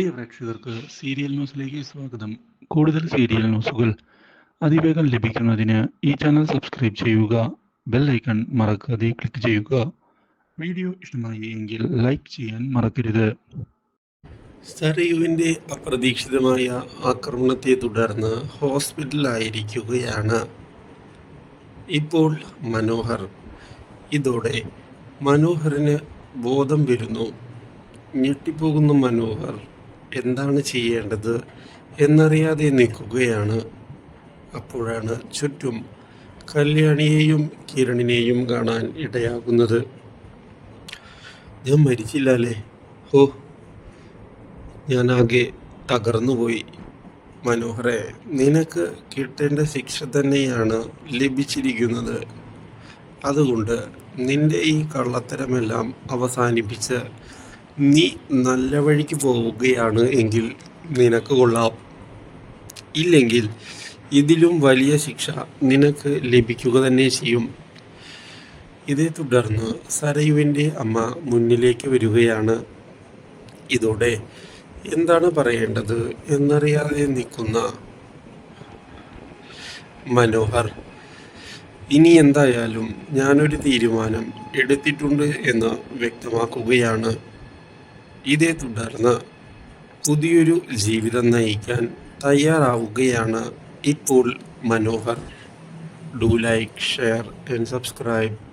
പ്രിയ പ്രേക്ഷകർക്ക് സീരിയൽ ന്യൂസിലേക്ക് സ്വാഗതം. കൂടുതൽ സീരിയൽ ന്യൂസുകൾ അതിവേഗം ലഭിക്കുന്നതിന് ഈ ചാനൽ സബ്സ്ക്രൈബ് ചെയ്യുക ബെൽ ഐക്കൺ മറക്കാതെ ക്ലിക്ക് ചെയ്യുക. വീഡിയോ ഇഷ്ടമായി എങ്കിൽ ലൈക്ക് ചെയ്യാൻ മറക്കരുത്. സരയുവിന്റെ അപ്രതീക്ഷിതമായ ആക്രമണത്തെ തുടർന്ന് ഹോസ്പിറ്റലിലായിരിക്കുകയാണ് ഇപ്പോൾ മനോഹർ. ഇതോടെ മനോഹറിന് ബോധം വരുന്നു. ഞെട്ടിപ്പോകുന്ന മനോഹർ. എന്താണ് ചെയ്യേണ്ടത് എന്നറിയാതെ നിൽക്കുകയാണ്. അപ്പോഴാണ് ചുറ്റും കല്യാണിയെയും കിരണിനെയും കാണാൻ ഇടയാകുന്നത്. ഞാൻ മരിച്ചില്ല അല്ലേ? ഓ ഞാനാകെ തകർന്നുപോയി. മനോഹരെ നിനക്ക് കിട്ടേണ്ട ശിക്ഷ തന്നെയാണ് ലഭിച്ചിരിക്കുന്നത്. അതുകൊണ്ട് നിന്റെ ഈ കള്ളത്തരമെല്ലാം അവസാനിപ്പിച്ച് നീ നല്ല വഴിക്ക് പോവുകയാണ് എങ്കിൽ നിനക്ക് കൊള്ളാം. ഇല്ലെങ്കിൽ ഇതിലും വലിയ ശിക്ഷ നിനക്ക് ലഭിക്കുക തന്നെ ചെയ്യും. ഇതേ തുടർന്ന് സരയുവിന്റെ അമ്മ മുന്നിലേക്ക് വരികയാണ്. ഇതോടെ എന്താണ് പറയേണ്ടത് എന്നറിയാതെ നിൽക്കുന്ന മനോഹർ ഇനി എന്തായാലും ഞാനൊരു തീരുമാനം എടുത്തിട്ടുണ്ട് എന്ന് വ്യക്തമാക്കുകയാണ്. ഇതേ തുടർന്ന് പുതിയൊരു ജീവിതം നയിക്കാൻ തയ്യാറാവുകയാണ്. ഇപ്പോൾ Manohar do like share and subscribe